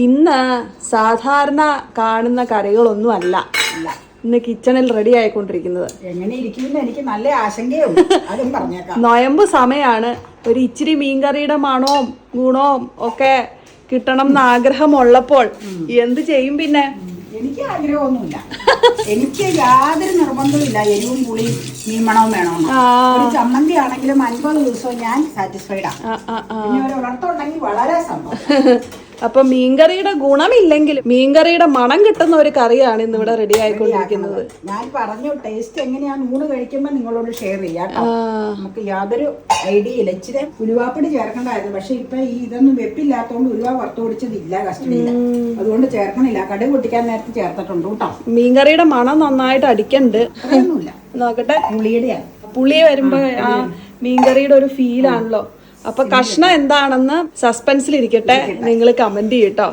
ഇന്ന് സാധാരണ കാണുന്ന കറികളൊന്നും അല്ല. ഇന്ന് കിച്ചണിൽ റെഡി ആയിക്കൊണ്ടിരിക്കുന്നത്. എങ്ങനെ ഇരിക്കുമെന്ന് എനിക്ക് നല്ല ആശങ്കയുണ്ട്. അതും പറഞ്ഞേക്കാം. നൊയമ്പ് സമയാണ്. ഒരു ഇച്ചിരി മീൻകറിയുടെ മണവും ഗുണവും ഒക്കെ കിട്ടണം എന്ന് ആഗ്രഹമുള്ളപ്പോൾ എന്ത് ചെയ്യും പിന്നെ? എനിക്ക് ആഗ്രഹമൊന്നുമില്ല. എനിക്ക് യാതൊരു നിർബന്ധവുമില്ല എരിവും പുളിയും മീൻമണവും ആ. ഒരു ചമ്മന്തി ആണെങ്കിലും അൻപത് ദിവസവും ഞാൻ സാറ്റിസ്ഫൈഡ് ആണ്. പിന്നെ ഒരു ഉണർത്തുണ്ടെങ്കിൽ വളരെ സന്തോഷം. അപ്പൊ മീൻകറിയുടെ ഗുണമില്ലെങ്കിലും മീൻകറിയുടെ മണം കിട്ടുന്ന ഒരു കറിയാണ് ഇന്ന് ഇവിടെ റെഡി ആയിക്കൊണ്ടിരിക്കുന്നത്. ഞാൻ പറഞ്ഞു ടേസ്റ്റ് എങ്ങനെയാണ് ഊണ് കഴിക്കുമ്പോൾ നിങ്ങളോട് ഷെയർ ചെയ്യാം നമുക്ക് യാതൊരു ഐഡിയ ഇല്ല. ഇച്ചിരി ഉരുവാപ്പടി ചേർക്കേണ്ടായിരുന്നു. പക്ഷെ ഇപ്പൊ ഈ ഇതൊന്നും വെപ്പില്ലാത്തതുകൊണ്ട് ഉലുവ വറുത്ത് പിടിച്ചതില്ല കസ്റ്റഡിയിൽ അതുകൊണ്ട് ചേർക്കണില്ല. കടുക് പൊട്ടിക്കാൻ നേരത്തെ ചേർത്തിട്ടുണ്ട് കേട്ടോ. മീൻകറിയുടെ മണം നന്നായിട്ട് അടിക്കണ്ട്. നോക്കട്ടെ. പുളിയുടെ പുളി വരുമ്പോ ആ മീൻകറിയുടെ ഒരു ഫീലാണല്ലോ അപ്പൊ കഷ്ണം എന്താണെന്ന് സസ്പെൻസിൽ ഇരിക്കട്ടെ. നിങ്ങൾ കമന്റ് ചെയ്യട്ടോ